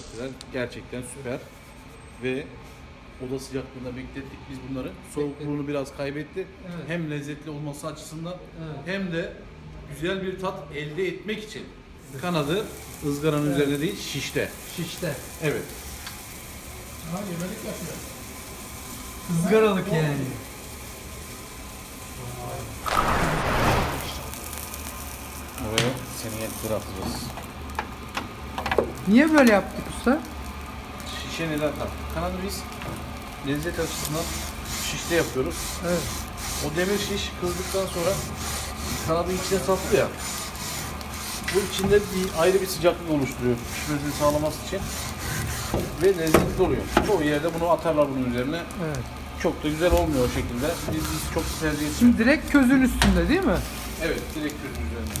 köfteler gerçekten süper. Ve oda sıcaklığında beklettik biz bunları. Soğukluğunu biraz kaybetti. Evet. Hem lezzetli olması açısından Evet. hem de güzel bir tat elde etmek için kanadı ızgaranın Evet. üzerinde değil şişte. Şişte. Evet. Ha yemelik yapıyor. Izgaralık yani. Ve seniyetleri atacağız. Niye böyle yaptık usta? Şişe neden taktık? Kanadı biz lezzet açısından şişte yapıyoruz. Evet. O demir şiş kızdıktan sonra kanadı içine sattı ya. Bu içinde bir ayrı bir sıcaklık oluşturuyor pişmesini sağlaması için. Ve lezzetli oluyor. Çoğu yerde bunu atarlar bunun üzerine. Evet. Çok da güzel olmuyor o şekilde. Biz, biz çok tercih ediyoruz. Şimdi direkt közün üstünde değil mi? Evet, direkt gözün üzerine.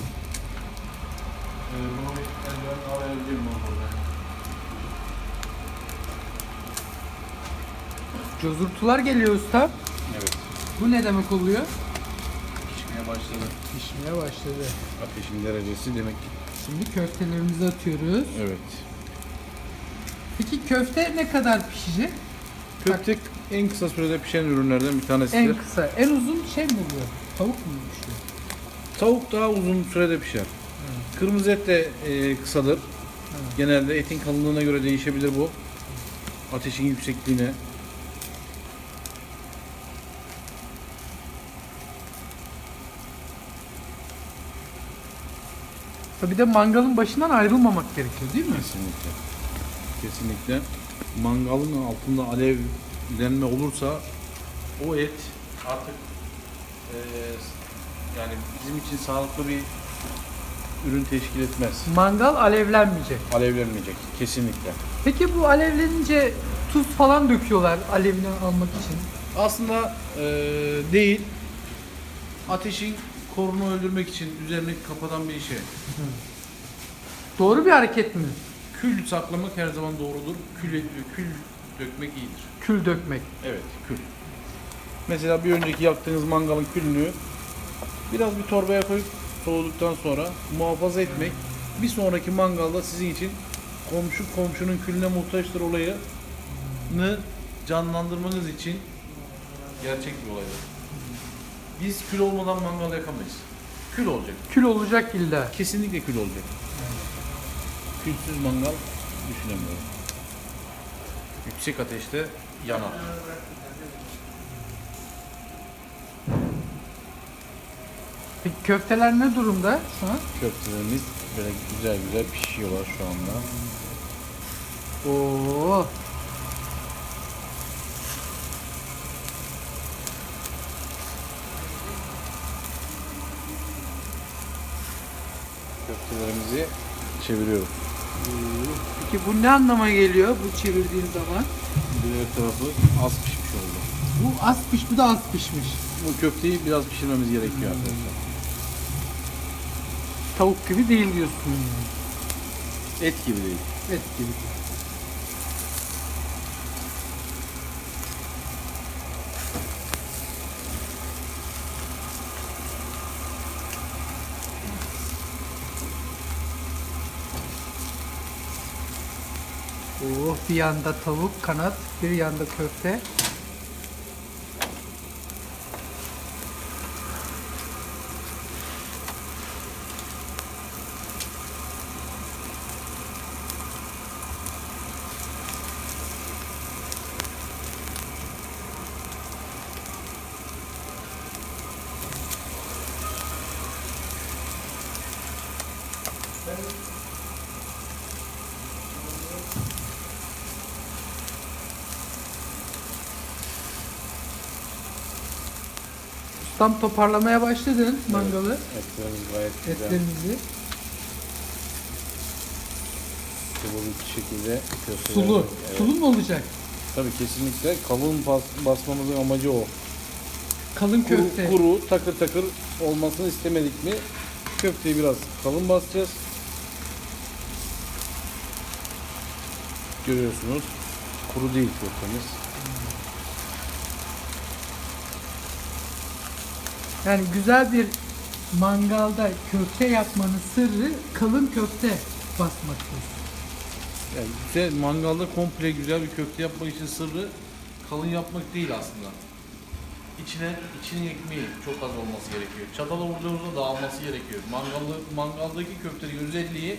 Bunu burada? Cozurtular geliyor usta. Evet, Bu ne demek oluyor? pişmeye başladı. Pişmeye başladı. Ateşin derecesi demek ki. Şimdi köftelerimizi atıyoruz. Evet. Peki köfte ne kadar pişecek? Köfte en kısa sürede pişen ürünlerden bir tanesidir. En kısa, en uzun şey mi oluyor? Tavuk mu pişiyor? Tavuk daha uzun sürede pişer. Kırmızı et de e, kısadır. Genelde etin kalınlığına göre değişebilir bu. Ateşin yüksekliğine. Tabii de mangalın başından ayrılmamak gerekiyor değil mi? Kesinlikle. Kesinlikle. Mangalın altında alevlenme olursa o et artık e, yani bizim için sağlıklı bir ürün teşkil etmez. Mangal alevlenmeyecek. Alevlenmeyecek kesinlikle. Peki bu alevlenince tuz falan döküyorlar alevini almak için. Aslında e, değil. Ateşin korunu öldürmek için üzerine kapatan bir şey. Doğru bir hareket mi? Kül saklamak her zaman doğrudur. Kül, kül dökmek iyidir. Kül dökmek. Evet, kül. Mesela bir önceki yaktığınız mangalın külünü biraz bir torbaya koyup soğuduktan sonra muhafaza etmek bir sonraki mangalda sizin için komşu komşunun külüne muhtaçtır olayını canlandırmanız için gerçek bir olaydır. Biz kül olmadan mangal yakamayız. Kül olacak. Kül olacak illa. Kesinlikle kül olacak. Külsüz mangal düşünemiyorum. Yüksek ateşte yanar. Peki köfteler ne durumda şu an? Köftelerimiz böyle güzel güzel pişiyorlar şu anda. Oo. Köftelerimizi çeviriyoruz. Peki bu ne anlama geliyor bu çevirdiğin zaman? Diğer tarafı az pişmiş oldu. Bu az piş, bu da az pişmiş. Bu köfteyi biraz pişirmemiz gerekiyor arkadaşlar. Tavuk gibi değil diyorsun. Et gibi değil. Et gibi. Oh, bir yanda tavuk, kanat, bir yanda köfte. Ustam toparlamaya başladın mangalı, Etlerimiz gayet güzel. etlerimizi. Sulu bir şekilde köfteler. Sulu. Evet. Sulu mu olacak? Tabii kesinlikle kalın bas, basmamızın amacı o. Kalın Kuru, köfte. kuru takır takır olmasını istemedik mi köfteyi biraz kalın basacağız. Görüyorsunuz kuru değil köftemiz. Yani güzel bir mangalda köfte yapmanın sırrı kalın köfte basmaktır. Yani güzel, mangalda komple güzel bir köfte yapmak için sırrı kalın yapmak değil aslında. İçine, içinin ekmeği çok az olması gerekiyor. Çatala vurduğumuzda dağılması gerekiyor. Mangalda, mangaldaki köftenin özelliği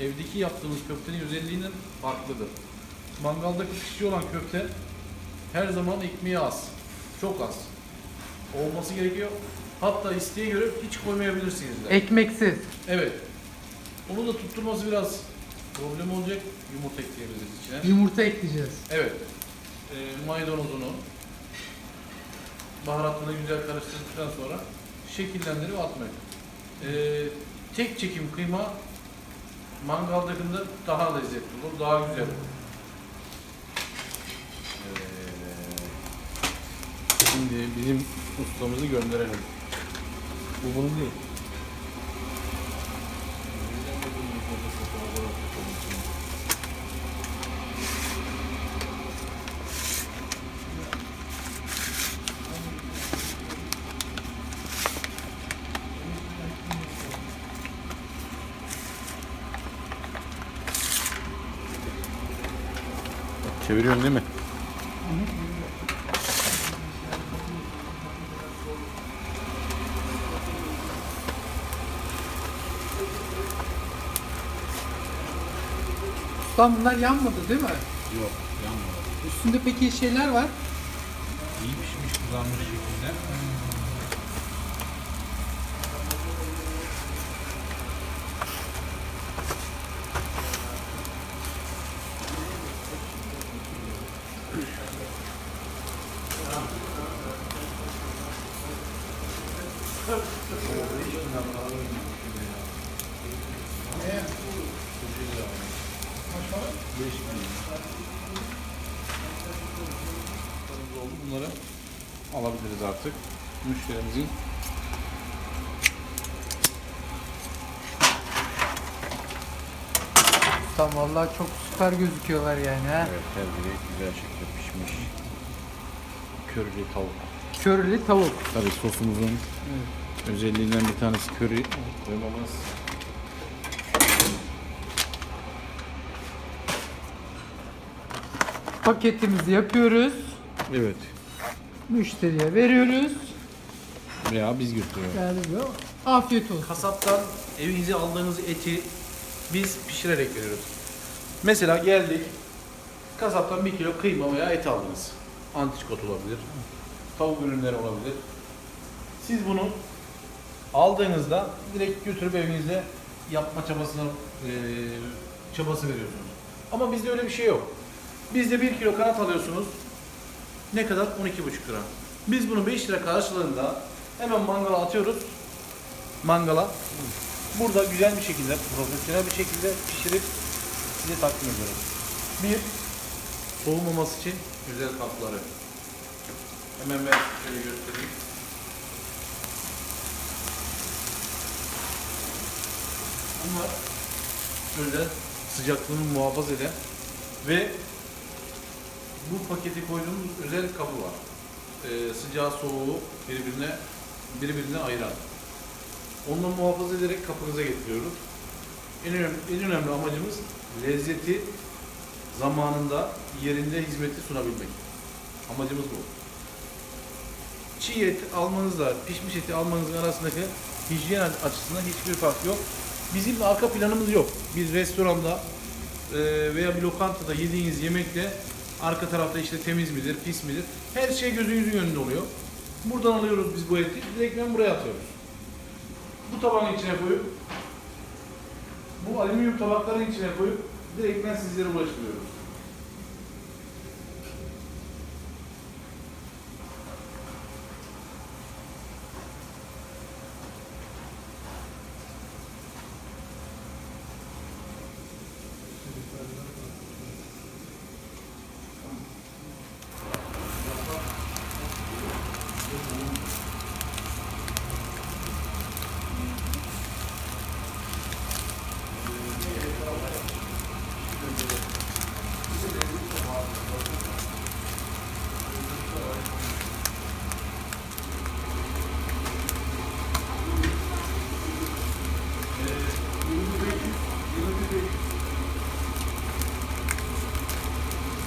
evdeki yaptığımız köftenin özelliğinin farklıdır. Mangaldaki pişiyor olan köfte her zaman ekmeği az. Çok az. Olması gerekiyor. Hatta isteğe göre hiç koymayabilirsiniz de. Ekmeksiz. Evet. Onu da tutturması biraz problem olacak. Yumurta ekleyebiliriz içine. Yumurta ekleyeceğiz. Evet. Ee, maydanozunu baharatını güzel karıştırdıktan sonra şekillendirip atmak. Ee, tek çekim kıyma mangaldakinde daha lezzetli olur, daha güzel olur. Evet. Şimdi bizim ustamızı gönderelim. Bu bunun değil. Çeviriyorsun değil mi? Ustam bunlar yanmadı değil mi? Yok, yanmadı. Üstünde peki şeyler var. İyi pişmiş, kızarmış şekilde. Oldu. Bunları alabiliriz artık. Müşterimizin Ustam vallahi çok süper gözüküyorlar yani ha. Evet, her biri güzel şekilde pişmiş. Körili tavuk. Körlü tavuk. tabii sosumuzun özelliğinden bir tanesi köri koymamız. Paketimizi yapıyoruz. Evet. Müşteriye veriyoruz. Veya biz götürüyoruz. Yani bu. Afiyet olsun. Kasaptan evinize aldığınız eti biz pişirerek veriyoruz. Mesela geldik, kasaptan bir kilo kıyma veya et aldınız. Antrikot olabilir, tavuk ürünleri olabilir. Siz bunu aldığınızda direkt götürüp evinizde yapma çabasına eee, çabası veriyorsunuz. Ama bizde öyle bir şey yok. Bizde 1 kilo kanat alıyorsunuz. Ne kadar? 12,5 lira. Biz bunu 5 lira karşılığında hemen mangala atıyoruz mangala. Burada güzel bir şekilde, profesyonel bir şekilde pişirip size takdim ediyoruz. Bir, soğumaması için güzel kapları. Hemen ben şöyle göstereyim. Bunlar özel sıcaklığını muhafaza eden ve bu paketi koyduğumuz özel kabı var. Ee, sıcağı soğuğu birbirine birbirinden ayıran. Ondan muhafaza ederek kapınıza getiriyoruz. En önemli, en önemli amacımız lezzeti zamanında, yerinde hizmeti sunabilmek. Amacımız bu. Çiğ et almanızla pişmiş eti almanızın arasındaki hijyen açısından hiçbir fark yok. Bizim arka planımız yok. Bir restoranda e, veya bir lokantada yediğiniz yemekte Arka tarafta işte temiz midir, pis midir? Her şey gözünüzün önünde oluyor. Buradan alıyoruz biz bu eti, direktmen buraya atıyoruz. Bu tabanın içine koyup, bu alüminyum tabakların içine koyup direktmen sizlere ulaştırıyoruz.